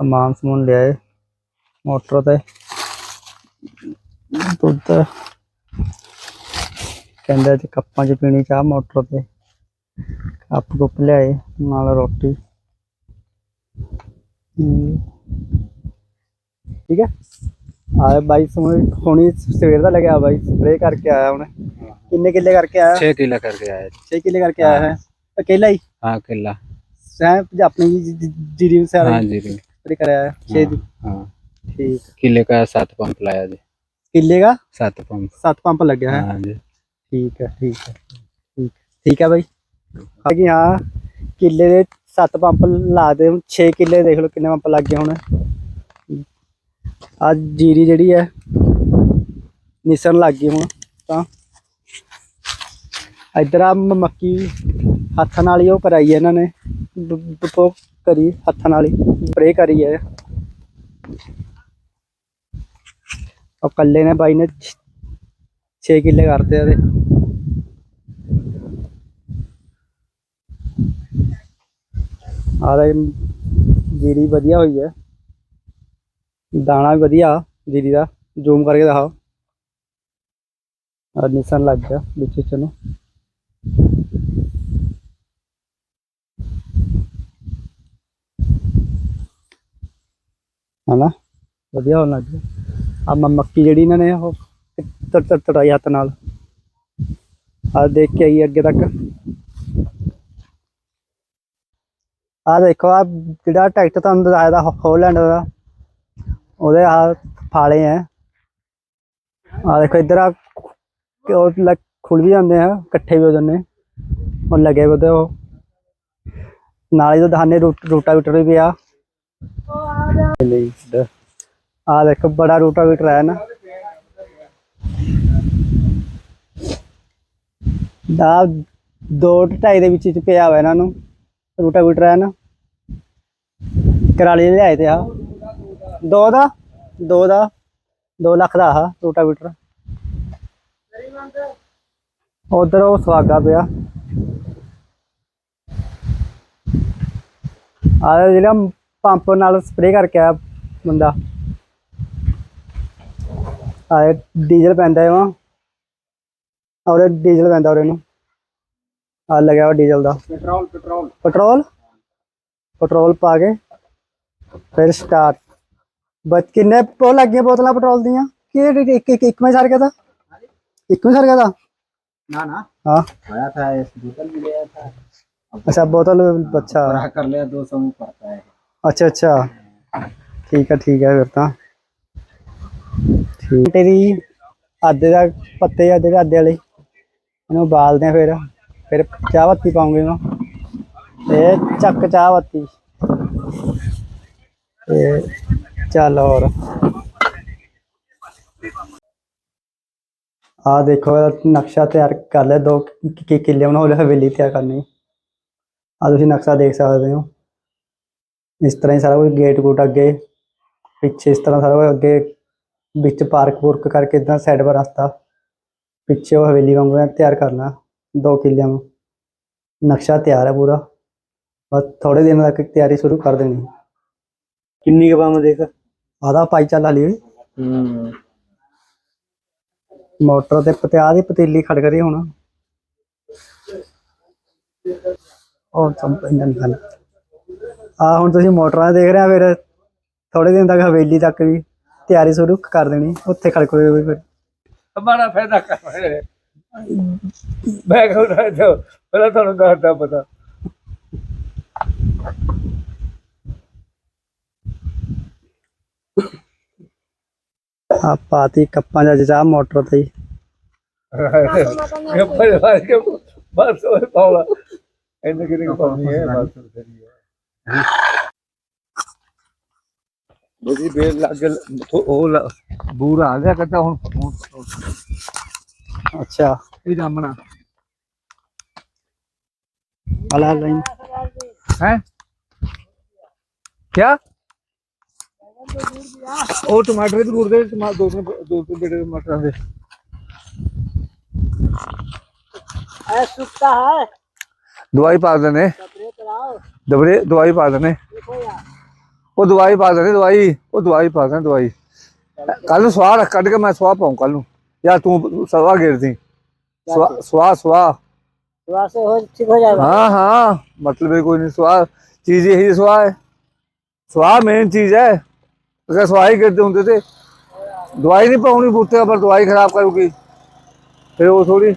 ਸਮਾਨ ਸਮੂਨ ਲਿਆਏ। ਮੋਟਰ ਤੇ ਦੁੱਧ ਕਹਿੰਦਾ ਤੇ ਕੱਪਾਂ 'ਚ ਪੀਣੀ ਚਾਹ ਮੋਟਰ ਤੇ। ਕੱਪ ਕੁੱਪ ਲਿਆਏ ਨਾਲ ਰੋਟੀ। ਠੀਕ ਹੈ। ਆਇਆ ਬਾਈ ਹੁਣੀ ਸਵੇਰ ਦਾ ਲੱਗਿਆ ਬਾਈ ਸਪਰੇ ਕਰਕੇ ਆਇਆ ਉਹਨੇ। ਕਿੰਨੇ ਕਿੱਲੇ ਕਰਕੇ ਆਇਆ? 6 ਕਿੱਲੇ ਕਰਕੇ ਆਇਆ 6 ਕਿੱਲੇ ਕਰਕੇ ਆਇਆ ਹੈ। ਅਕੇਲਾ ਹੀ? ਹਾਂ ਅਕੇਲਾ ਸੈਂ ਆਪਣੀ ਜੀਰੀ ਸਾਰਾ ਹਾਂ ਜੀਰੀ जी ਸਪਰੇ ਕਰਾਇਆ ਹੈ 6 ਦੀ हाँ ਠੀਕ किले का सात पंप लाया जी ਕਿੱਲੇ ਦਾ सात पंप 7 ਪੰਪ ਲੱਗਿਆ ਹੈ हाँ जी ਠੀਕ ਹੈ ਠੀਕ ਹੈ ਠੀਕ ਠੀਕ ਹੈ ਬਾਈ ਬਾਕੀ ਹਾਂ ਕਿੱਲੇ ਦੇ 7 ਪੰਪ ਲਾ ਦੇ ਹੁਣ 6 ਕਿੱਲੇ ਦੇਖ ਲਓ ਕਿੰਨੇ ਪੰਪ ਲੱਗ ਗਏ ਹੁਣ ਆ ਜੀਰੀ ਜਿਹੜੀ ਹੈ ਨਿਸਣ ਲੱਗ ਗਈ ਹੁਣ ਤਾਂ ਇਧਰ ਆ ਮ- ਮੱਕੀ ਹੱਥ ਨਾਲ ਹੀ ਉਹ ਕਰਾਈ ਹੈ ਇਹਨਾਂ ਨੇ ਬ- ਬ- ਉਹ ਕਰੀ ਹੱਥਾਂ ਨਾਲ ਹੀ ਸਪਰੇ ਕਰੀ ਹੈ। ਉਹ ਕੱਲੇ ਨੇ ਬਾਈ ਨੇ 6 ਕਿੱਲੇ ਕਰਤੇ ਆ ਆਹ ਜੀਰੀ ਵਧੀਆ ਹੋਈ ਹੈ। ਦਾਣਾ ਵੀ ਵਧੀਆ, ਜੀਰੀ ਦਾ। ਜ਼ੂਮ ਕਰਕੇ ਦਿਖਾਓ। ਆ ਲੱਗ ਗਿਆ ਵਿੱਚ ਵਿੱਚ ਹਨਾ? ਵਧੀਆ ਹੋਣ ਲੱਗ ਗਿਆ ਆ ਮੱਕੀ ਜਿਹੜੀ ਇਹਨਾਂ ਨੇ, ਉਹ ਤੜ ਤੜ ਤੜਾਈ ਹੱਥ ਨਾਲ। ਆ ਦੇਖ ਕੇ ਆਈ ਅੱਗੇ ਤੱਕ। ਆ ਦੇਖੋ ਆ ਜਿਹੜਾ ਟਰੈਕਟਰ ਤੁਹਾਨੂੰ ਦਿਖਾਇਆ ਦਾ ਹੋਲੈਂਡ ਦਾ, ਉਹਦੇ ਆ ਫਾਲੇ ਆ ਆ ਦੇਖੋ, ਇੱਧਰ ਆ ਉਹ ਖੁੱਲ ਵੀ ਜਾਂਦੇ ਆ, ਇਕੱਠੇ ਵੀ ਹੋ ਜਾਂਦੇ। ਆ। ਉਹ ਲੱਗੇ ਵੇ ਉਹਦੇ ਉਹ। ਨਾਲੇ ਹੀ ਤਾਂ ਦਹਾਨੇ ਰੂਟਾ ਵੀਟਰ ਵੀ ਪਿਆ। ਆ ਦੇਖੋ, ਬੜਾ ਰੂਟਾ ਵੀਟਰ ਹੈ ਨਾ। ਦਾ ਦੋ ਢਾਈ ਦੇ ਵਿੱਚ ਚ ਪਿਆ ਹੋਇਆ ਇਹਨਾਂ ਨੂੰ, ਰੂਟਾ ਹੈ ਨਾ। ਕਰਾਲੀ ਲਿਆਏ ਤੇ ਆ। ਦੋ ਦਾ ਦੋ ਦਾ 2 ਲੱਖ ਦਾ ਆ ਰੂਟਾ ਵੀਟਰ ਉਧਰ ਉਹ ਸਵਾਗਾ ਪਿਆ। ਆ ਜਿਹੜਾ ਪੰਪ ਨਾਲ ਸਪਰੇ ਕਰਕੇ ਆਇਆ ਬੰਦਾ ਆ ਡੀਜ਼ਲ ਪੈਂਦਾ ਹੈ ਵਾ ਔਰ ਡੀਜ਼ਲ ਪੈਂਦਾ ਔਰ ਇਹਨੂੰ ਆ ਲੱਗਿਆ ਵਾ ਡੀਜ਼ਲ ਦਾ पेट्रोल पेट्रोल ਪੈਟਰੋਲ ਪੈਟਰੋਲ ਪਾ ਕੇ ਫਿਰ ਸਟਾਰਟ ਬਚ ਕਿੰਨੇ ਪੋ ਲੱਗੀਆਂ ਬੋਤਲਾਂ ਪੈਟਰੋਲ ਦੀਆਂ ਕਿ ਇੱਕ ਇੱਕ ਇੱਕ ਇੱਕ ਮੈਂ ਸਰ ਗਿਆ ਤਾਂ ਇੱਕ ਮੈਂ ਸਰ ਗਿਆ ਤਾਂ ना ना हाँ आया था इस बोतल भी लिया था अच्छा बोतल अच्छा रहा कर लिया दो सौ में पड़ता है ਅੱਛਾ ਅੱਛਾ। ਠੀਕ ਆ, ਠੀਕ ਹੈ ਫਿਰ ਤਾਂ। ਠੀਕ। ਤੇਰੀ ਆਦੇ ਦਾ ਪੱਤੇ ਆਦੇ ਦੇ ਆਦੇ ਵਾਲੇ। ਇਹਨੂੰ ਉਬਾਲਦੇ ਆ ਫਿਰ। ਫਿਰ ਚਾਹ ਪੱਤੀ ਪਾਉਂਗੇ ਮੈਂ ਇਹ ਚੱਕ ਚਾਹ ਪੱਤੀ। ਤੇ ਚੱਲ ਹੋਰ। ਆ ਦੇਖੋ ਨਕਸ਼ਾ ਤਿਆਰ ਕਰ ਲਿਆ। ਦੋ ਕਿ- ਕਿੱਲੇ ਬਣਾ ਹੋਲੇ ਹਵੇਲੀ ਤਿਆਰ ਕਰਨੀ। ਆ ਤੁਸੀਂ ਨਕਸ਼ਾ ਦੇਖ ਸਕਦੇ ਹੋ। ਇਸ ਤਰ੍ਹਾਂ ਹੀ ਸਾਰਾ ਕੁਝ ਗੇਟ ਗੂਟ ਅੱਗੇ ਪਿੱਛੇ ਇਸ ਤਰ੍ਹਾਂ ਸਾਰਾ ਕੁਝ ਅੱਗੇ ਵਿੱਚ ਪਾਰਕ ਪੂਰਕ ਕਰਕੇ ਇਦਾਂ ਸਾਈਡ ਪਰ ਰਸਤਾ ਪਿੱਛੇ ਹਵੇਲੀ ਵਾਂਗ ਐਂ ਤਿਆਰ ਕਰਨਾ ਦੋ ਕਿਲਿਆਂ ਨੂੰ। ਨਕਸ਼ਾ ਤਿਆਰ ਹੈ ਪੂਰਾ ਬਸ ਥੋੜੇ ਦਿਨ ਤੱਕ ਤਿਆਰੀ ਸ਼ੁਰੂ ਕਰ ਦੇਣੀ। ਕਿੰਨੀ ਕਬਾਮ ਦੇਖ? ਆਦਾ ਪਾਈ ਚੱਲ ਹਲੀ ਹੂੰ। ਮੋਟਰ ਤੇ ਪਤਿਆ ਦੀ ਪਤੀਲੀ ਖੜ ਗਈ ਹੁਣ। ਔਰ ਸਭ ਇੰਦਨ ਆ ਹੁਣ ਤੁਸੀਂ ਮੋਟਰਾਂ ਦੇਖ ਰਹੇ ਆ ਫਿਰ ਥੋੜੇ ਦਿਨ ਤੱਕ ਹਵੇਲੀ ਤੱਕ ਵੀ ਤਿਆਰੀ ਸ਼ੁਰੂ ਕਰ ਦੇਣੀ ਉੱਥੇ ਖੜਕੋਏ ਵੀ ਫਿਰ। ਹਮਾਰਾ ਫਾਇਦਾ ਕਰ ਰਹੇ ਮੈਂ ਕਹਿੰਦਾ ਜੋ ਪਹਿਲਾਂ ਤੁਹਾਨੂੰ ਕਰਦਾ ਪਤਾ। ਆ ਪਾਤੀ ਕੱਪਾਂ ਦਾ ਜਜਾ ਮੋਟਰ ਤੇ ਕੱਪਾਂ ਦੇ ਵਾਰ ਕੇ ਬਸ ਉਹ ਪਾਉਣਾ ਇੰਨੇ ਕਿਤੇ ਪਾਉਣੀ ਹੈ ਬਸ। ਤੇਰੀ ਬੇਰ ਲੱਗ ਉਹ ਲ- ਬੂਰ ਆ ਗਿਆ ਕਹਿੰਦਾ ਹੁਣ। ਹੁਣ ਅੱਛਾ, ਇਹ ਜਾਮਣਾ ਅਲਾ ਲਾਈਨ ਹੈ? क्या ਉਹ ਟਮਾਟਰ ਦੇ ਗੁਰਦੇ ਟਮਾਟਰ ਦੋ ਤਿੰਨ ਦੋ ਤਿੰਨ ਬੇਟੇ ਟਮਾਟਰਾਂ ਦੇ। ਐ ਸੁੱਤਾ ਹੈ। ਦਵਾਈ ਪਾ ਦਿੰਦੇ ਦਬਰੇ ਦਵਾਈ ਪਾ ਦਿੰਦੇ ਉਹ ਦਵਾਈ ਪਾ ਦਿੰਦੇ ਦਵਾਈ ਉਹ ਦਵਾਈ ਪਾ ਦਿੰਦੇ ਦਵਾਈ। ਕੱਲ ਨੂੰ ਸਵਾਹ ਕੱਢ ਕੇ ਮੈਂ ਸਵਾਹ ਪਾਉਂ ਕੱਲ ਨੂੰ। ਯਾਰ ਤੂੰ ਸਵਾ ਗਿਰਦੀ। ਸਵਾਹ ਸਵਾਹ ਸਵਾਹ। ਸੇ ਹੋ ਠੀਕ ਹੋ ਜਾਏਗਾ। ਹਾਂ ਹਾਂ। ਮਤਲਬ ਕੋਈ ਨਹੀਂ ਸਵਾਹ ਚੀਜ਼ ਇਹੀ ਸਵਾਹ ਹੈ। ਸਵਾਹ ਮੇਨ ਚੀਜ਼ ਹੈ। ਅਗਰ ਸਵਾਹ ਹੀ ਗਿਰਦੇ ਹੁੰਦੇ ਤੇ। ਦਵਾਈ ਨਹੀਂ ਪਾਉਣੀ ਬੂਟੇ ਪਰ ਦਵਾਈ ਖਰਾਬ ਕਰੂਗੀ। ਫਿਰ ਉਹ ਥੋੜੀ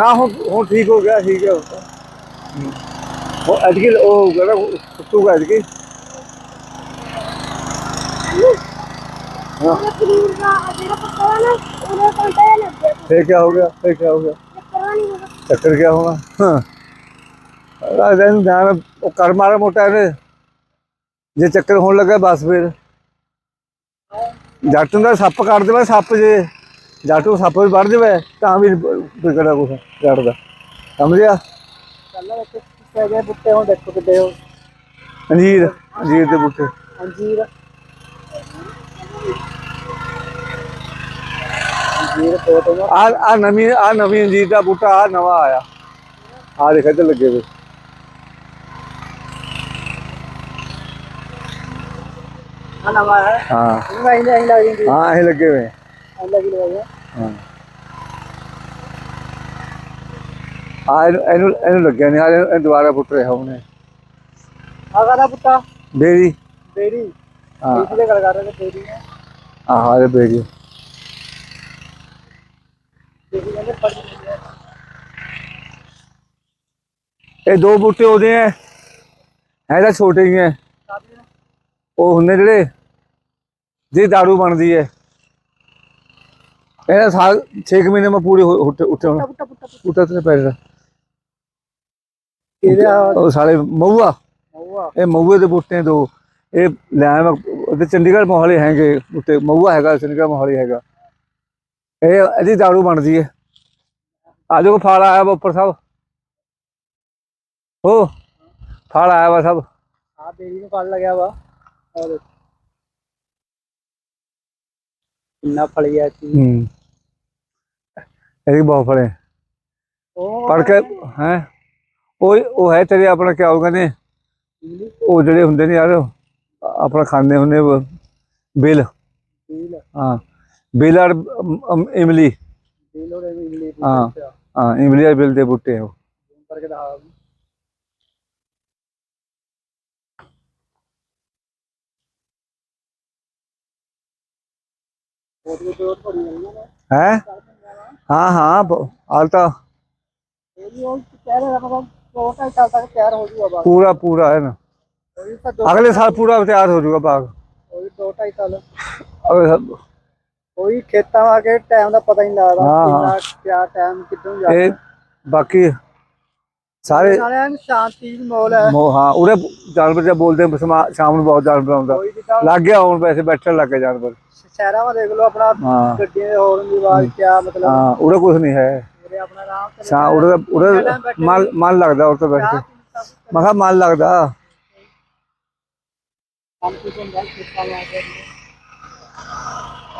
ਨਾ, ਹੁਣ ਹੁਣ ਠੀਕ ਹੋ ਗਿਆ, ਠੀਕ ਹੈ। ਉਹ ਅਟਕਿਲ ਉਹ ਹੋਊਗਾ ਨਾ ਟੁੱਟੂਗਾ ਅਟਕਿਲ ਹੋ। ਗਿਆ ਚੱਕਰ ਕੀ ਹੋਣਾ। ਹਾਂ। ਰਾਜਾ ਨੂੰ ਧਿਆਨ ਉਹ ਕਰ ਮਾਰਾ ਮੋਟਾ ਨੇ ਜੇ ਚੱਕਰ ਹੋਣ ਲੱਗਾ ਬਸ ਫੇਰ। ਜੱਟ ਦਾ ਸੱਪ ਕੱਢ ਦੇਵੇ, ਸੱਪ ਜੇ। ਜੱਟ ਸੱਪ ਵੀ ਵੱਢ ਦੇਵੇ, ਤਾਂ ਵੀ ਵੀ ਕਿਹੜਾ ਕੁਛ ਚੜਦਾ। ਸਮਝਿਆ ਪਹਿਲਾਂ ਵਿੱਚ ਪੈ ਗਿਆ ਬੁੱਟੇ ਹੁਣ ਦੇਖੋ ਕਿੱਡੇ ਹੋ ਅੰਜੀਰ ਅੰਜੀਰ ਦੇ ਬੁੱਟੇ। ਅੰਜੀਰ। ਆ ਆ ਨਵੀਂ ਆ ਨਵੀਂ ਅੰਜੀਰ ਦਾ ਬੂਟਾ ਆ ਨਵਾਂ ਆਇਆ। ਆ ਦੇਖ ਇੱਧਰ ਲੱਗੇ ਵੇ। ਹਾਂ। ਹਾਂ ਇਹ ਲੱਗੇ ਹੋਏ ਹਾਂ। ਦੁਬਾਰਾ ਫੁੱਟ ਰਿਹਾ ਦੋ ਬੂਟੇ ਉਹਦੇ ਐ। ਹੈ ਛੋਟੇ ਹੀ ਐ। ਉਹ ਹੁੰਦੇ ਜਿਹੜੇ ਜੇ ਦਾੜੂ ਬਣਦੀ ਐ। ਇਹਦਾ ਸਾਲ 6 ਮਹੀਨੇ ਮੈਂ ਪੂਰੇ ਉੱਤੇ ਉੱਤੇ ਪੁੱਟਾ ਤੇ ਪੈਰ ਦਾ। ਕਿਹੜਾ ਸਾਲੇ ਮਊਆ। ਮਊਆ। ਇਹ ਮਊਏ ਦੇ ਬੂਟੇ ਦੋ। ਇਹ ਲੈ ਉਹਦੇ ਚੰਡੀਗੜ੍ਹ ਮੋਹਾਲੀ ਹੈਗੇ ਉੱਤੇ ਮਊਆ ਹੈਗਾ ਚੰਡੀਗੜ੍ਹ ਮੋਹਾਲੀ ਹੈਗਾ। ਇਹ ਇਹਦੀ ਦਾਰੂ ਬਣਦੀ ਹੈ ਆ ਜੋ ਫਲ ਆਇਆ ਵਾ ਉੱਪਰ ਸਭ। ਹੋ ਫਲ ਆਇਆ ਵਾ ਸਭ। ਆ ਬੇਰੀ ਨੂੰ ਫਲ ਲੱਗਿਆ ਵਾ। ਕਿੰਨਾ ਫਲਿਆ ਸੀ ਹੂੰ। ਇਹ ਬਹੁਤ ਫਲੇ ਪੜ ਕੇ ਹੈ? ਉਹ ਉਹ ਹੈ ਤੇਰੇ ਆਪਣਾ ਕਿਆ ਹੋਗਾ ਨੇ ਉਹ ਜਿਹੜੇ ਹੁੰਦੇ ਨੇ ਯਾਰ ਆਪਣਾ ਖਾਂਦੇ ਹੁੰਦੇ ਬਿਲ। ਹਾਂ। ਬਿਲ ਔਰ ਇਮਲੀ। ਹਾਂ। ਹਾਂ ਇਮਲੀ ਔਰ ਬਿਲ ਦੇ ਬੂਟੇ ਹੋ? ਹੈ ਹਾਂ ਹਾਂ ਹਾਲ ਤਾਂ। ਪੂਰਾ ਪੂਰਾ ਹੈ ਨਾ? ਅਗਲੇ ਸਾਲ ਪੂਰਾ ਤਿਆਰ ਹੋ ਜਾਊਗਾ ਬਾਗ। ਉਹੀ ਸਾਲ। ਕੋਈ ਖੇਤਾਂ ਆ ਕੇ ਟਾਈਮ ਦਾ ਪਤਾ ਹੀ ਨਹੀਂ ਲੱਗਦਾ ਕਿੰਨਾ ਕਿਆ ਟਾਈਮ ਕਿੱਦੋਂ ਤੇ ਜਾਂਦਾ ਬਾਕੀ ਸਾਰੇ ਸਾਰਿਆਂ ਨੂੰ ਸ਼ਾਂਤੀ ਦਾ ਮਾਹੌਲ ਹੈ। ਮੋ- ਹਾਂ ਉਰੇ ਜਾਨਵਰ ਜੇ ਬੋਲਦੇ ਸ਼ਾਮ ਨੂੰ ਬਹੁਤ ਜਾਨਵਰ ਆਉਂਦਾ। ਕੋਈ ਵੀ ਲੱਗ ਗਿਆ ਹੁਣ ਵੈਸੇ ਬੈਠਣ ਲੱਗ ਗਿਆ ਜਾਨਵਰ। ਸ਼ਹਿਰਾਂ ਵਿੱਚ ਦੇਖ ਲਓ ਆਪਣਾ ਹਾਂ। ਗੱਡੀਆਂ ਦੇ ਹੌਰਨ ਦੀ ਆਵਾਜ਼ ਕਿਆ ਮਤਲਬ। ਹਾਂ ਉਰੇ ਕੁਝ ਨਹੀਂ ਹੈ। ਮਨ ਲੱਗਦਾ ਉਹ ਤੋਂ ਬੈਠ। ਕੇ ਮੈਂ ਕਿਹਾ ਮਨ ਲੱਗਦਾ।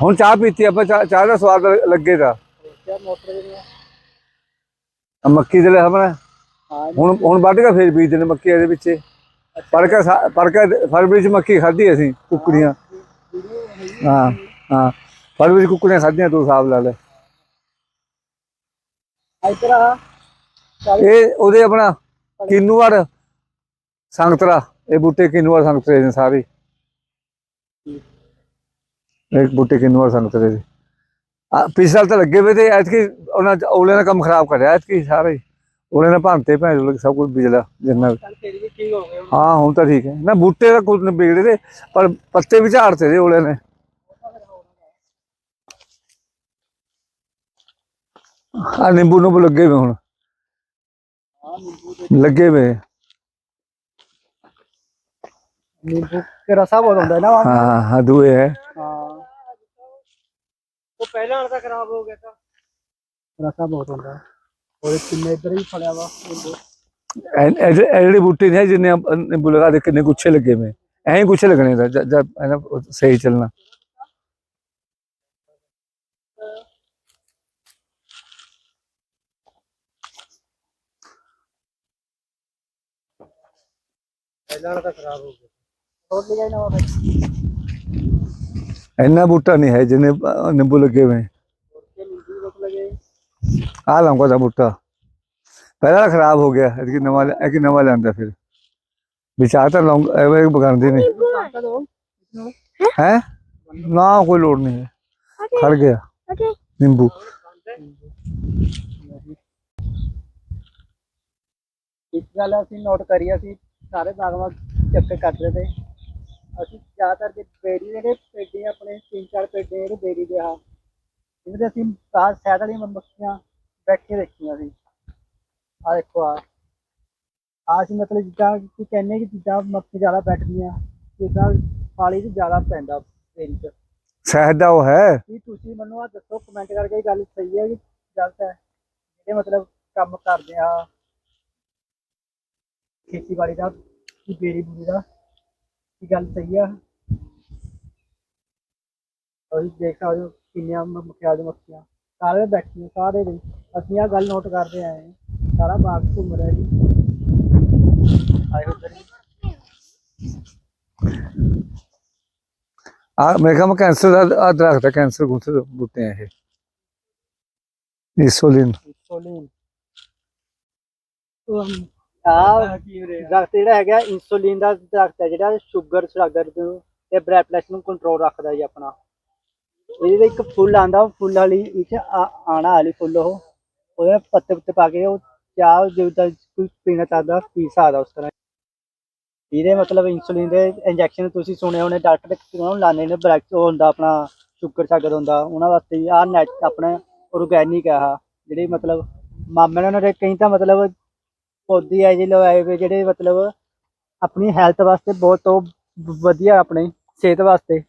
ਹੁਣ ਚਾਹ ਪੀਤੀ ਆਪਾਂ ਚਾਹ ਦਾ ਸਵਾਦ ਲੱਗੇ ਲੱਗੇਗਾ ਮੱਕੀ ਦੇ ਲੈ ਹਮਣਾ ਹੁਣ ਹੁਣ ਵੱਢ ਕੇ ਫੇਰ ਬੀਜਦੇ ਨੇ ਮੱਕੀ ਇਹਦੇ ਵਿੱਚ ਪਰ ਕੇ ਪਰ ਕੇ ਫਰਵਰੀ ਚ ਮੱਕੀ ਖਾਧੀ ਅਸੀਂ ਕੁੱਕੜੀਆਂ। ਹਾਂ ਹਾਂ ਫਰਵਰੀ ਚ ਕੁੱਕੜੀਆਂ ਖਾਧੀਆਂ ਤੂੰ ਹਿਸਾਬ ਲਾ ਲੈ ਇਹ ਉਹਦੇ ਆਪਣਾ ਕਿਨੂਵਰ ਸੰਗਤਰਾ ਇਹ ਬੂਟੇ ਕਿਨੂਵਰ ਸੰਗਤਰੇ ਨੇ ਸਾਰੇ। ਇੱਕ ਬੂਟੇ ਕਿਨੂਵਰ ਸੰਗਤਰੇ ਦੇ। ਪਿਛਲੇ ਤਾਂ ਲੱਗੇ ਵੇ ਤੇ ਐਤਕੀ ਉਹਨਾਂ ਔਲੇ ਨੇ ਕੰਮ ਖਰਾਬ ਕਰਿਆ ਐਤਕੀ ਸਾਰੇ। ਉਹਨੇ ਨਾ ਭੰਤੇ ਭੈਣ ਲੋਕ ਸਭ ਕੁਝ ਬਿਜਲਾ ਜਿੰਨਾ ਹਾਂ ਹੁਣ। ਤਾਂ ਠੀਕ ਹੈ। ਨਾ ਬੂਟੇ ਦਾ ਕੁਝ ਨਿਬੇੜੇ ਤੇ ਪਰ ਪੱਤੇ ਵੀ ਵਿਚਾਰਤੇ ਦੇ ਉਹਲੇ ਨੇ। ਆ ਨਿੰਬੂ ਨੂੰ ਲੱਗੇ ਹੋਏ ਹੁਣ। ਲੱਗੇ ਹੋਏ ਨਿੰਬੂ ਕੇ ਰਸਾ ਬਹੁਤ ਹੁੰਦਾ ਨਾ ਹਾਂ ਹਾਂ ਦੂਏ ਹੈ। ਹਾਂ। ਉਹ ਪਹਿਲਾਂ ਵਾਲਾ ਤਾਂ ਖਰਾਬ ਹੋ ਗਿਆ ਤਾਂ। ਰਸਾ ਬਹੁਤ ਹੁੰਦਾ। ਉਹਦੇ ਕਿੰਨੇ ਇੱਧਰ ਹੀ ਫੜਿਆ ਵਾ ਨਿੰਬੂ। ਐ- ਇਹ ਜਿਹੜੇ- ਬੂਟੇ ਨੇ ਜਿੰਨੇ ਨਿੰਬੂ ਲਗਾ ਦੇ ਕਿੰਨੇ ਗੁੱਛੇ ਲੱਗੇ ਹੋਏ ਐਂ ਗੁੱਛੇ ਲੱਗਣੇ ਦਾ ਸਹੀ ਚੱਲਣਾ। ਪਹਿਲਾਂ ਵਾਲਾ ਤਾਂ ਖਰਾਬ ਹੋ ਗਿਆ। ਹੋਰ ਲੈ ਜਾਣਾ ਵਾ ਇੰਨਾ ਬੂਟਾ ਨਹੀਂ ਹੈ ਜਿੰਨੇ ਨਿੰਬੂ ਲੱਗੇ ਹੋਏ। ਹੋਰ ਕੇ ਨਿੰਬੂ ਰੁਕ ਲਗੇ? ਆ ਲੰਗਾ ਦਾ ਬੂਟਾ। ਪਹਿਲਾਂ ਤਾਂ ਖਰਾਬ ਹੋ ਗਿਆ ਇਹ ਨਵਾਂ ਲਿਆ- ਇਹ ਨਵਾਂ ਲਿਆਂਦਾ ਫਿਰ। ਵਿਚਾਰ ਤਾਂ ਲੌਂਗ ਐਵੇਂ ਬਗਾਉਂਦੇ ਨੇ। ਤਾਂ ਦੋ। ਹੈ? ਨਾ ਕੋਈ ਲੋੜ ਨਹੀਂ ਹੈ। ਖੜ ਗਿਆ। ਨਿੰਬੂ। ਇੱਕ ਗੱਲ ਅਸੀਂ ਨੋਟ ਕਰੀ ਅਸੀਂ ਸਾਰੇ ਬਾਗਵਾਨ ਚੱਕਰ ਕੱਟ ਰਹੇ ਤੇ ਅਸੀਂ ਜ਼ਿਆਦਾਤਰ ਦੇ ਬੇਰੀ ਦੇ ਜਿਹੜੇ ਪੇਡੇ ਆਪਣੇ ਤਿੰਨ ਚਾਰ ਪੇਡੇ ਜਿਹੜੇ ਬੇਰੀ ਦੇ ਆ ਇਹਨਾਂ ਦੇ ਅਸੀਂ ਕਾਸ ਸੈਦ ਵਾਲੀਆਂ ਮੱਖੀਆਂ ਬੈਠੇ ਦੇਖੀਆਂ ਸੀ। ਆ ਦੇਖੋ ਆ ਆ ਸੀ ਮਤਲਬ ਜਿੱਦਾਂ ਕਿ ਕਹਿੰਦੇ ਕਿ ਜਿੱਦਾਂ ਮੱਖੀ ਜ਼ਿਆਦਾ ਬੈਠਦੀਆਂ ਜਿੱਦਾਂ ਪਾਲੀ 'ਚ ਜ਼ਿਆਦਾ ਪੈਂਦਾ ਬੇਰੀ 'ਚ। ਸ਼ਹਿਦ ਦਾ ਉਹ ਹੈ? ਕੀ ਤੁਸੀਂ ਮੈਨੂੰ ਆ ਦੱਸੋ ਕਮੈਂਟ ਕਰਕੇ ਇਹ ਗੱਲ ਸਹੀ ਹੈ ਕਿ ਗਲਤ ਹੈ? ਜਿਹੜੇ ਮਤਲਬ ਕੰਮ ਕਰਦੇ ਆ ਖੇਤੀਬਾੜੀ ਦਾ ਕੀ ਬੇਰੀ ਬੂਰੀ ਦਾ ਕੀ ਗੱਲ ਸਹੀ ਆ? ਤੁਸੀਂ ਦੇਖ ਸਕਦੇ ਹੋ ਕਿੰਨੀਆਂ ਮ- ਮਖਿਆਲ ਮੱਖੀਆਂ। ਸਾਰੇ ਬੈਠੀਆਂ ਸਾਰੇ ਦੇ। ਅਸੀਂ ਆ ਗੱਲ ਨੋਟ ਕਰਦੇ ਆਏ ਹਾਂ। ਸਾਰਾ ਬਾਗ ਘੁੰਮ ਰਿਹਾ ਜੀ। ਆਏ ਉਧਰ ਆ ਮੇਰੇ ਖਿਆਲ ਕੈਂਸਰ ਦਾ ਆ ਦਰਖਤ ਹੈ ਕੈਂਸਰ ਗੁੱਥੇ ਦੇ ਬੂਟੇ ਆ ਇਹ। ਇਸੋਲਿਨ ਇੰਸੂਲਿਨ ਆ ਦਰਖਤ ਜਿਹੜਾ ਹੈਗਾ ਇੰਸੂਲਿਨ ਦਾ ਦਰਖਤ ਹੈ ਜਿਹੜਾ ਸ਼ੂਗਰ ਸ਼ੂਗਰ ਨੂੰ ਤੇ ਬਲੱਡ ਪ੍ਰੈਸ਼ਰ ਨੂੰ ਕੰਟਰੋਲ ਰੱਖਦਾ ਜੀ ਆਪਣਾ। ਇਹਦੇ ਇੱਕ ਫੁੱਲ ਆਂਦਾ ਫੁੱਲ ਵਾਲੀ ਆਣਾ ਵਾਲੀ ਫੁੱਲ ਉਹ। ਉਹਦੇ ਪੱਤੇ ਪੱਤੇ ਪਾ ਕੇ ਉਹ ਚਾਹ ਕੋਈ ਪੀਣਾ ਚਾਹਦਾ ਪੀ ਸਕਦਾ ਉਸ ਤਰ੍ਹਾਂ। ਇਹਦੇ ਮਤਲਬ ਇੰਸੂਲਿਨ ਦੇ ਇੰਜੈਕਸ਼ਨ ਤੁਸੀਂ ਸੁਣੇ ਹੋਣੇ ਡਾਕਟਰ ਉਹਨਾਂ ਨੂੰ ਲਾਣੇ ਨੇ ਉਹ ਹੁੰਦਾ ਆਪਣਾ ਸ਼ੂਗਰ ਸ਼ਾਗਰ ਹੁੰਦਾ। ਉਹਨਾਂ ਵਾਸਤੇ ਆ ਨੈਟ ਆਪਣੇ ਆਰਗੈਨਿਕ ਆ ਜਿਹੜੇ ਮਤਲਬ ਮਾਮੇ ਨੇ ਕਈ ਤਾਂ ਮਤਲਬ ਪੌਦੇ ਆ ਜਿਹੜੇ ਲਗਾਏ ਹੋਏ ਜਿਹੜੇ ਮਤਲਬ ਆਪਣੀ ਹੈਲਥ ਵਾਸਤੇ ਬਹੁਤ ਉਹ ਵਧੀਆ ਆਪਣੇ ਸਿਹਤ ਵਾਸਤੇ।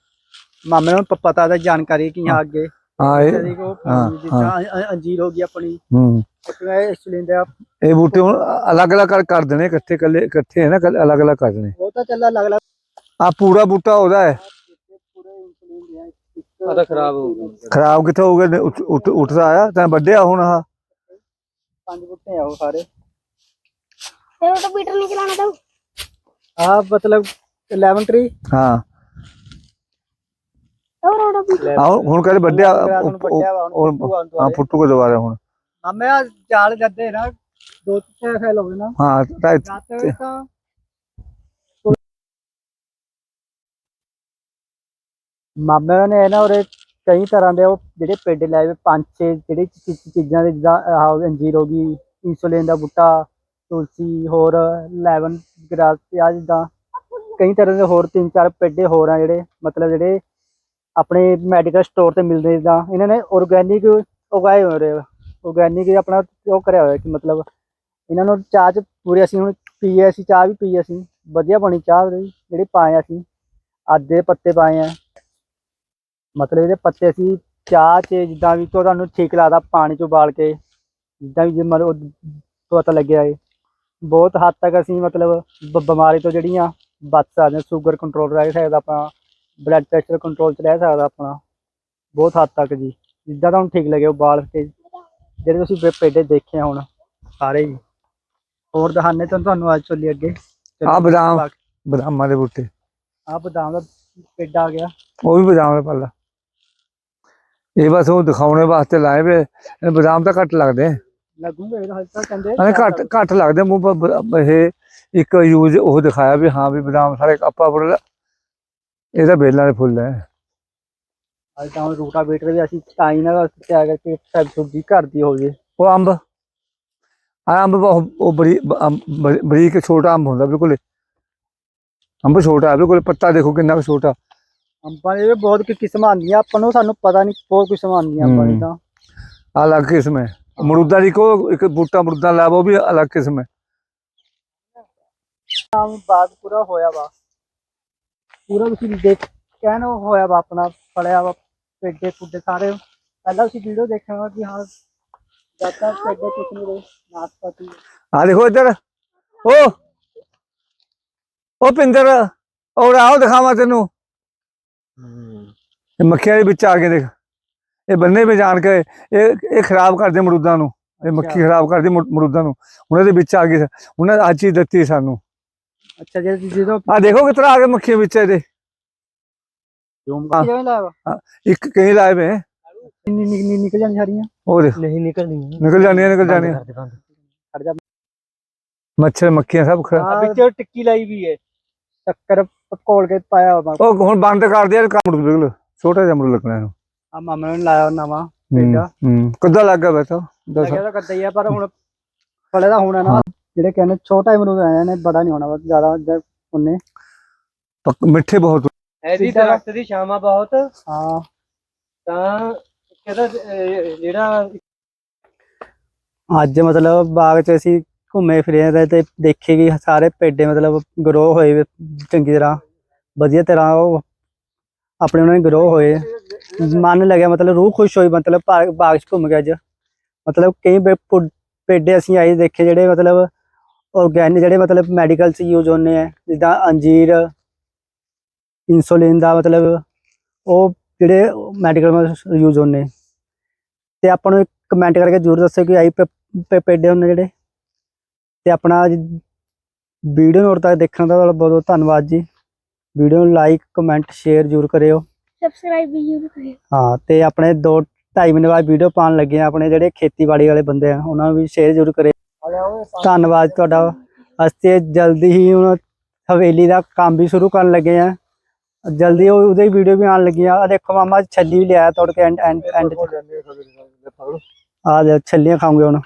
ਮਾਮੇ ਨੂੰ ਪ- ਪਤਾ ਦਾ ਜਾਣਕਾਰੀ ਕਿ ਹਾਂ। ਅੱਗੇ। ਹਾਂ ਇਹ ਜਿਹੜੀ ਉਹ ਹਾਂ, ਜਿੱਦਾਂ ਅ- ਅ- ਅੰਜੀਰ ਹੋ ਗਈ ਆਪਣੀ। ਹੂੰ। ਆਪਣਾ ਇੰਸੂਲਿਨ ਦਾ ਇਹ ਬੂਟੇ ਹੁਣ ਅਲੱਗ-ਅਲੱਗ ਕਰ- ਕਰ ਦੇਣੇ ਇਕੱਠੇ ਕੱਲੇ ਇਕੱਠੇ ਹੈ ਨਾ ਅਲੱਗ-ਅਲੱਗ ਕਰ ਦੇਣੇ। ਉਹ ਤਾਂ ਚੱਲਾ ਅਲੱਗ ਅਲੱਗ ਆ ਪੂਰਾ ਬੂਟਾ ਉਹਦਾ ਹੈ। ਪੂਰੇ ਖਰਾਬ ਹੋ ਗਿਆ। ਖਰਾਬ ਕਿੱਥੋਂ ਹੋ ਗਿਆ ਨੇ? ਉੱਠ- ਉੱਠ- ਉੱਠਦਾ ਆਇਆ ਤਾਂ ਵੱਡਿਆ ਹੁਣ ਆ ਪੰਜ ਬੂਟੇ ਆ ਉਹ ਸਾਰੇ। तेरे तो पीटर नहीं चलाना था ਆ ਮਤਲਬ 11 ਟਰੀ ਹਾਂ और और भी ਆ ਹੁਣ- ਹੁਣ ਕਦੇ ਵੱਡਿਆ ਹੁਣ ਵੱਡਿਆ ਵਾ, ਹੁਣ ਉਹ- ਫੁੱਟੂ ਆ ਹਾਂ ਦੁਬਾਰੇ। ਫੁੱਟੂ ਕੋ ਦੁਬਾਰਾ ਹੁਣ ਮਾਮੇ ਆ ਜਾਲ ਜੱਦੇ ਨਾ ਦੋ ਤਿੰਨ ਫੈਲ ਹੋ ਗਏ ਨਾ ਹਾਂ ਤਾਂ ਇੱਥੇ- ਰਾਤ ਤਾਂ ਮਾਮੇ ਨੇ ਨਾ ਉਹਦੇ ਕਈ ਤਰ੍ਹਾਂ ਦੇ ਉਹ ਜਿਹੜੇ ਪੇਡੇ ਲਾਏ ਹੋਏ ਪੰਜ ਛੇ ਜਿਹੜੇ ਚੀ- ਚੀ- ਚੀਜ਼ਾਂ ਦੇ ਜਿੱਦਾਂ ਆਹ ਅੰਜੀਰ ਹੋ ਗਈ ਇੰਸੂਲਿਨ ਦਾ ਬੂਟਾ ਤੁਲਸੀ, ਹੋਰ ਲੈਵਨ, ਗ੍ਰਾਸ, ਪਿਆਜ਼ ਜਿੱਦਾਂ ਕਈ ਤਰ੍ਹਾਂ ਦੇ ਹੋਰ ਤਿੰਨ ਚਾਰ ਪੇਡੇ ਹੋਰ ਆ ਜਿਹੜੇ, ਮਤਲਬ ਜਿਹੜੇ ਆਪਣੇ ਮੈਡੀਕਲ ਸਟੋਰ ਤੇ ਮਿਲਦੇ ਜਿੱਦਾਂ, ਇਹਨਾਂ ਨੇ ਆਰਗੈਨਿਕ ਉਗਾਏ ਹੋਏ ਨੇ ਆਰਗੈਨਿਕ ਆਪਣਾ ਉਹ ਕਰਿਆ ਹੋਇਆ ਕਿ ਮਤਲਬ ਇਹਨਾਂ ਨੂੰ ਚਾਹ ਚ ਪੂਰੇ ਅਸੀਂ ਹੁਣ ਪੀਏ, ਅਸੀਂ ਚਾਹ ਵੀ ਪੀਏ ਅਸੀਂ। ਵਧੀਆ ਬਣੀ ਚਾਹ ਜਿਹੜੀ ਪਾਏ ਅਸੀਂ ਆਦੇ ਦੇ ਪੱਤੇ ਪਾਏ ਆ। ਮਤਲਬ ਇਹਦੇ ਪੱਤੇ ਅਸੀਂ ਚਾਹ 'ਚ ਜਿੱਦਾਂ ਵੀ ਤੁਹਾਨੂੰ ਠੀਕ ਲੱਗਦਾ, ਪਾਣੀ 'ਚ ਉਬਾਲ ਕੇ, ਜਿੱਦਾਂ ਵੀ ਜੇ ਮਤਲਬ ਪਤਾ ਲੱਗਿਆ ਏ ਬਹੁਤ ਹੱਦ ਤੱਕ ਅਸੀਂ ਮਤਲਬ ਬ- ਬਿਮਾਰੀ ਤੋਂ ਜਿਹੜੀਆਂ ਬਚ ਸਕਦੇ ਹਾਂ ਸ਼ੂਗਰ ਕੰਟਰੋਲ ਰਹਿ ਸਕਦਾ ਆਪਣਾ ਬਲੱਡ ਪ੍ਰੈਸ਼ਰ ਕੰਟਰੋਲ 'ਚ ਰਹਿ ਸਕਦਾ ਆਪਣਾ। ਬਹੁਤ ਹੱਦ ਤੱਕ ਜੀ। ਜਿੱਦਾਂ ਤੁਹਾਨੂੰ ਠੀਕ ਲੱਗੇ ਉਬਾਲ ਕੇ ਜਿਹੜੇ ਤੁਸੀਂ ਪੇ- ਪੇਡੇ ਦੇਖੇ ਆ ਹੁਣ ਸਾਰੇ ਹੀ। ਹੋਰ ਦਹਾਨੇ ਤੋਂ ਤੁਹਾਨੂੰ ਅੱਜ ਚੱਲੀ ਅੱਗੇ। ਆ ਬਦਾਮ। ਬਦਾਮਾਂ ਦੇ ਬੂਟੇ। ਆ ਬਦਾਮ ਦਾ ਪੇਡਾ ਆ ਗਿਆ। ਉਹ ਵੀ ਬਦਾਮ ਦੇ ਪੱਲਾ। ਇਹ ਬਸ ਉਹ ਦਿਖਾਉਣੇ ਵਾਸਤੇ ਲਾਏ ਵੇ। ਇਹ ਬਦਾਮ ਤਾਂ ਘੱਟ ਲੱਗਦੇ ਲੱਗੂਗਾ ਇਹਦਾ ਹਜੇ ਕਹਿੰਦੇ ਹਾਂ ਘੱਟ ਘੱਟ ਲੱਗਦੇ ਮੂੰਹ ਪਰ ਇਹ ਇੱਕ ਯੂਜ ਉਹ ਦਿਖਾਇਆ ਵੀ ਹਾਂ ਵੀ ਬਦਾਮ ਸਾਰੇ ਆਪਾ ਬੁਰਲ ਇਹਦਾ ਬੇਲਾਂ ਦੇ ਫੁੱਲ ਹੈ ਅੱਜ ਤਾਂ ਰੂਟਾ ਬੀਟਰ ਵੀ ਅਸੀਂ ਤਾਂ ਹੀ ਨਾ ਕਿਆ ਕਰਕੇ ਸਭ ਸਬਜ਼ੀ ਘਰ ਹੋ ਜੇ। ਉਹ ਅੰਬ। ਆ ਅੰਬ ਉਹ ਬੜੀ ਬੜੀ- ਬਰੀਕ ਛੋਟਾ ਅੰਬ ਹੁੰਦਾ ਬਿਲਕੁਲ। ਅੰਬ ਛੋਟਾ ਬਿਲਕੁਲ ਪੱਤਾ ਦੇਖੋ ਕਿੰਨਾ ਕੁ ਛੋਟਾ। ਅੰਬਾਂ ਦੇ ਬਹੁਤ ਕਿ ਕਿਸਮਾਂ ਆਉਂਦੀਆਂ ਆਪਾਂ ਨੂੰ ਸਾਨੂੰ ਪਤਾ ਨਹੀਂ ਬਹੁਤ ਕਿਸਮਾਂ ਆਉਂਦੀਆਂ ਆਪਾਂ ਨੂੰ ਤਾਂ। ਅਲੱਗ ਕਿਸਮ ਹੈ। ਮਰੂਦਾ ਦੀ ਕੋ ਇੱਕ ਬੂਟਾ ਮਰੂਦਾ ਲਾਵਾ ਉਹ ਵੀ ਅਲੱਗ ਕਿਸਮ ਹੈ। ਨਾਮ ਬਾਦ ਪੂਰਾ ਹੋਇਆ ਵਾ। ਪੂਰਾ ਤੁਸੀਂ ਦੇਖ ਕਹਿਣ ਹੋਇਆ ਵਾ ਆਪਣਾ ਫੜਿਆ ਵਾ ਪੇਡੇ ਪੁੱਡੇ ਸਾਰੇ। ਪਹਿਲਾਂ ਤੁਸੀਂ ਵੀਡੀਓ ਦੇਖਿਆ ਕਿ ਹਾਂ ਦਾਤਾ ਪੇਡੇ ਕੁਛ ਨਹੀਂ ਰਹੇ ਨਾਸਪਾਤੀ ਆ ਦੇਖੋ ਇੱਧਰ। ਓ! ਓ ਪਿੰਦਰ ਔਰ ਆਓ ਦਿਖਾਵਾਂ ਤੈਨੂੰ। ਮੱਖੀਆਂ ਦੇ ਵਿੱਚ ਆ ਕੇ ਦੇਖ। ਇਹ ਬੰਨੇ ਵਿੱਚ ਜਾਣ ਕੇ ਇਹ ਇਹ ਖਰਾਬ ਕਰਦੇ ਮਰੂਦਾਂ ਨੂੰ। ਇਹ ਮੱਖੀ ਖਰਾਬ ਕਰਦੀ ਮਰੂ- ਮਰੂਦਾਂ ਨੂੰ। ਉਹਨਾਂ ਦੇ ਵਿੱਚ ਆ ਗਏ ਉਹਨਾਂ ਨੇ ਆਹ ਚੀਜ਼ ਦਿੱਤੀ ਸਾਨੂੰ। ਅੱਛਾ ਜੇ ਜਦੋਂ ਆ ਦੇਖੋ ਕਿਤਨਾ ਆ ਗਏ ਮੱਖੀਆਂ ਵਿੱਚ ਇਹਦੇ। ਹਾਂ। ਵਾ? ਇੱਕ ਕਈ ਵੇ। ਇੰਨੀ ਨਿਕ- ਨਿਕਲ ਜਾਂਦੀ ਸਾਰੀਆਂ? ਉਹ ਦੇਖ। ਨਹੀਂ ਨਿਕਲਣੀ ਨਿਕਲ ਜਾਂਦੀਆਂ ਨਿਕਲ ਜਾਂਦੀਆਂ। ਖੜ ਜਾ। ਮੱਛਰ ਮੱਖੀਆਂ ਸਭ ਖਰਾਬ। ਵਿੱਚ ਟਿੱਕੀ ਲਾਈ ਵੀ ਹੈ ਚੱਕਰ ਕੋਲ ਕੇ ਪਾਇਆ ਵਾ। ਉਹ ਹੁਣ ਬੰਦ ਕਰ ਦਿਆ ਕੰਮ ਬਿਲਕੁਲ ਛੋਟਾ ਜਿਹਾ ਮਰੂ ਲੱਗਣਾ ਇਹਨੂੰ। ਆ ਮਾਮਾ ਨੇ ਲਾਇਆ ਨਵਾਂ ਪੇਡਾ ਹੂੰ। ਕਿੱਦਾਂ ਲੱਗਾ ਬੈਠਾ ਦੱਸ। ਲੱਗਿਆ ਤਾਂ ਕਰਦਾ ਹੀ ਆ ਪਰ ਹੁਣ ਫਲੇ ਦਾ ਹੋਣਾ ਨਾ। ਜਿਹੜੇ ਕਹਿੰਦੇ ਛੋਟਾ ਅਮਰੂਦ ਆਇਆ ਨੇ ਬੜਾ ਨਹੀਂ ਹੋਣਾ ਬਸ ਜ਼ਿਆਦਾ ਉਹਨੇ। ਮਿੱਠੇ ਬਹੁਤ। ਇਹਦੀ ਦਰਖਤ ਦੀ ਛਾਵਾਂ ਬਹੁਤ। ਹਾਂ। ਤਾਂ ਕਹਿੰਦਾ ਜਿਹੜਾ ਅੱਜ ਮਤਲਬ ਬਾਗ 'ਚ ਅਸੀਂ ਘੁੰਮੇ ਫਿਰੇ ਰਹੇ ਤੇ ਦੇਖੇ ਕਿ ਸਾਰੇ ਪੇਡੇ ਮਤਲਬ ਗਰੋ ਹੋਏ ਚੰਗੀ ਤਰ੍ਹਾਂ। ਵਧੀਆ ਤਰ੍ਹਾਂ ਉਹ ਆਪਣੇ ਉਹਨਾਂ ਨੇ ਗਰੋ ਹੋਏ। ਮਨ ਲੱਗਿਆ, ਮਤਲਬ ਰੂਹ ਖੁਸ਼ ਹੋਈ, ਮਤਲਬ ਬਾਗ ਬਾਗ 'ਚ ਘੁੰਮ ਕੇ ਅੱਜ। ਮਤਲਬ ਕਈ ਪੇ- ਪੇਡੇ ਅਸੀਂ ਆਏ ਦੇਖੇ ਜਿਹੜੇ ਮਤਲਬ ਔਰਗੈਨਿਕ ਜਿਹੜੇ ਮਤਲਬ ਮੈਡੀਕਲ 'ਚ ਯੂਜ਼ ਹੁੰਦੇ ਆ, ਜਿੱਦਾਂ ਅੰਜੀਰ ਇਨਸੂਲਿਨ ਦਾ ਮਤਲਬ ਉਹ ਜਿਹੜੇ ਮੈਡੀਕਲ ਯੂਜ਼ ਹੁੰਦੇ ਤੇ ਆਪਾਂ ਨੂੰ ਕਮੈਂਟ ਕਰਕੇ ਜ਼ਰੂਰ ਦੱਸਿਓ ਕਿ ਆਈ ਪੇ- ਪੇਡੇ ਹੁੰਦੇ ਜਿਹੜੇ। ਤੇ ਆਪਣਾ ਵੀਡੀਓ ਨੂੰ ਉਰ ਤੱਕ ਦੇਖਣ ਦਾ ਤੁਹਾਡਾ ਬਹੁਤ ਬਹੁਤ ਧੰਨਵਾਦ ਜੀ। ਵੀਡੀਓ ਨੂੰ ਲਾਈਕ ਕਮੈਂਟ ਸ਼ੇਅਰ ਜ਼ਰੂਰ ਕਰਿਓ। ਸਬਸਕ੍ਰਾਈਬ ਵੀ ਜ਼ਰੂਰ ਕਰਿਓ। ਹਾਂ ਤੇ ਆਪਣੇ 2 2.5 ਮਿੰਟ ਬਾਅਦ ਵੀਡੀਓ ਪਾਉਣ ਲੱਗੇ ਆ ਆਪਣੇ ਜਿਹੜੇ ਖੇਤੀਬਾੜੀ ਵਾਲੇ ਬੰਦੇ ਆ ਉਹਨਾਂ ਨੂੰ ਵੀ ਸ਼ੇਅਰ ਜ਼ਰੂਰ ਕਰਿਓ। ਧੰਨਵਾਦ ਤੁਹਾਡਾ। ਅਸੀਂ ਜਲਦੀ ਹੀ ਹੁਣ ਹਵੇਲੀ ਦਾ ਕੰਮ ਵੀ ਸ਼ੁਰੂ ਕਰਨ ਲੱਗੇ ਆ ਜਲਦੀ ਉਹ ਉਹਦੇ ਵੀਡੀਓ ਵੀ ਆਉਣ ਲੱਗੀ ਆ ਦੇਖੋ ਮਾਮਾ ਛੱਲੀ ਵੀ ਲਿਆਇਆ ਤੋੜ ਕੇ ਐਂਡ ਐਂਡ ਐਂਡ ਆ ਦੇ ਛੱਲੀਆਂ ਖਾਵਾਂਗੇ ਹੁਣ।